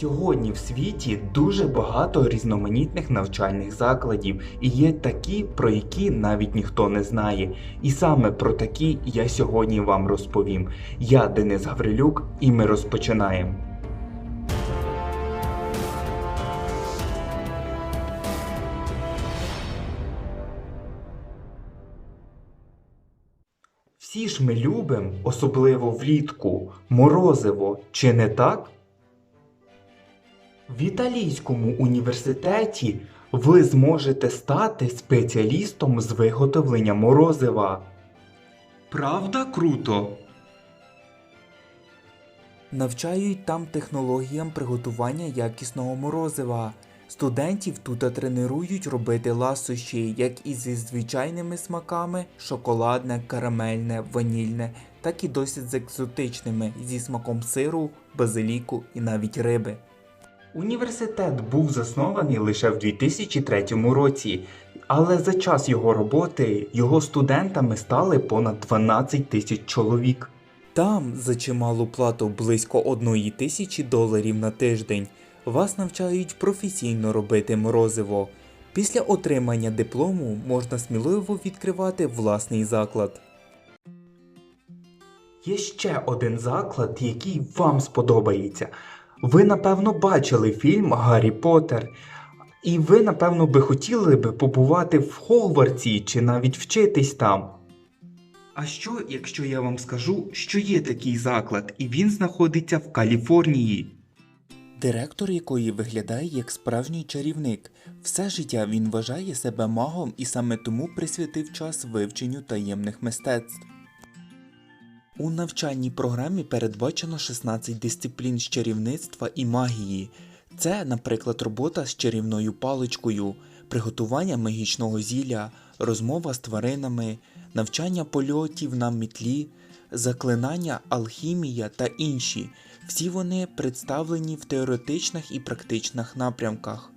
Сьогодні в світі дуже багато різноманітних навчальних закладів, і є такі, про які навіть ніхто не знає. І саме про такі я сьогодні вам розповім. Я Денис Гаврилюк, і ми розпочинаємо. Всі ж ми любимо, особливо влітку, морозиво, чи не так? В Італійському університеті ви зможете стати спеціалістом з виготовлення морозива. Правда круто? Навчають там технологіям приготування якісного морозива. Студентів тут тренують робити ласощі як і зі звичайними смаками шоколадне, карамельне, ванільне, так і досить з екзотичними зі смаком сиру, базиліку і навіть риби. Університет був заснований лише в 2003 році, але за час його роботи його студентами стали понад 12 тисяч чоловік. Там за чималу плату близько одної тисячі доларів на тиждень вас навчають професійно робити морозиво. Після отримання диплому можна сміливо відкривати власний заклад. Є ще один заклад, який вам сподобається. Ви, напевно, бачили фільм Гаррі Поттер. І ви, напевно, би хотіли би побувати в Хогвартсі чи навіть вчитись там. А що, якщо я вам скажу, що є такий заклад, і він знаходиться в Каліфорнії? Директор якої виглядає як справжній чарівник. Все життя він вважає себе магом і саме тому присвятив час вивченню таємних мистецтв. У навчальній програмі передбачено 16 дисциплін з чарівництва і магії. Це, наприклад, робота з чарівною паличкою, приготування магічного зілля, розмова з тваринами, навчання польотів на мітлі, заклинання, алхімія та інші. Всі вони представлені в теоретичних і практичних напрямках.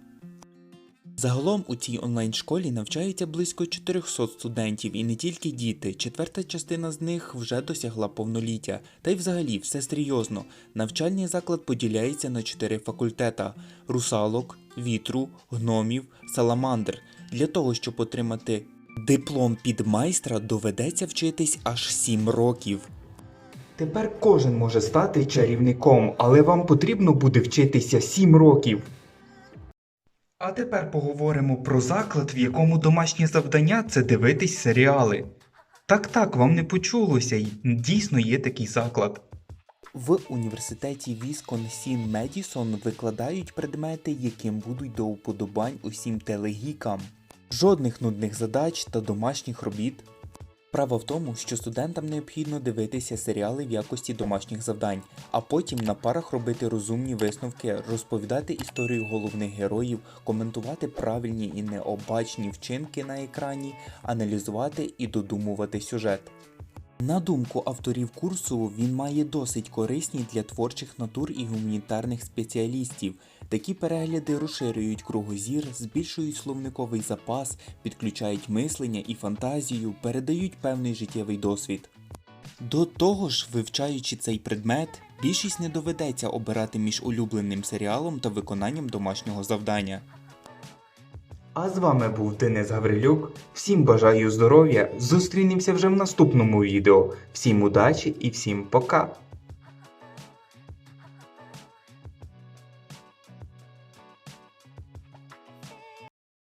Загалом у цій онлайн-школі навчається близько 400 студентів і не тільки діти, четверта частина з них вже досягла повноліття. Та й взагалі все серйозно. Навчальний заклад поділяється на чотири факультета: русалок, вітру, гномів, саламандр. Для того, щоб отримати диплом підмайстра, доведеться вчитись аж 7 років. Тепер кожен може стати чарівником, але вам потрібно буде вчитися 7 років. А тепер поговоримо про заклад, в якому домашнє завдання це дивитись серіали. Так так, вам не почулося, дійсно є такий заклад. В університеті Вісконсін Медісон викладають предмети, яким будуть до уподобань усім телегікам. Жодних нудних задач та домашніх робіт. Справа в тому, що студентам необхідно дивитися серіали в якості домашніх завдань, а потім на парах робити розумні висновки, розповідати історію головних героїв, коментувати правильні і необачні вчинки на екрані, аналізувати і додумувати сюжет. На думку авторів курсу, він має досить корисні для творчих натур і гуманітарних спеціалістів. Такі перегляди розширюють кругозір, збільшують словниковий запас, підключають мислення і фантазію, передають певний життєвий досвід. До того ж, вивчаючи цей предмет, більшість не доведеться обирати між улюбленим серіалом та виконанням домашнього завдання. А з вами був Денис Гаврилюк. Всім бажаю здоров'я. Зустрінемося вже в наступному відео. Всім удачі і всім пока!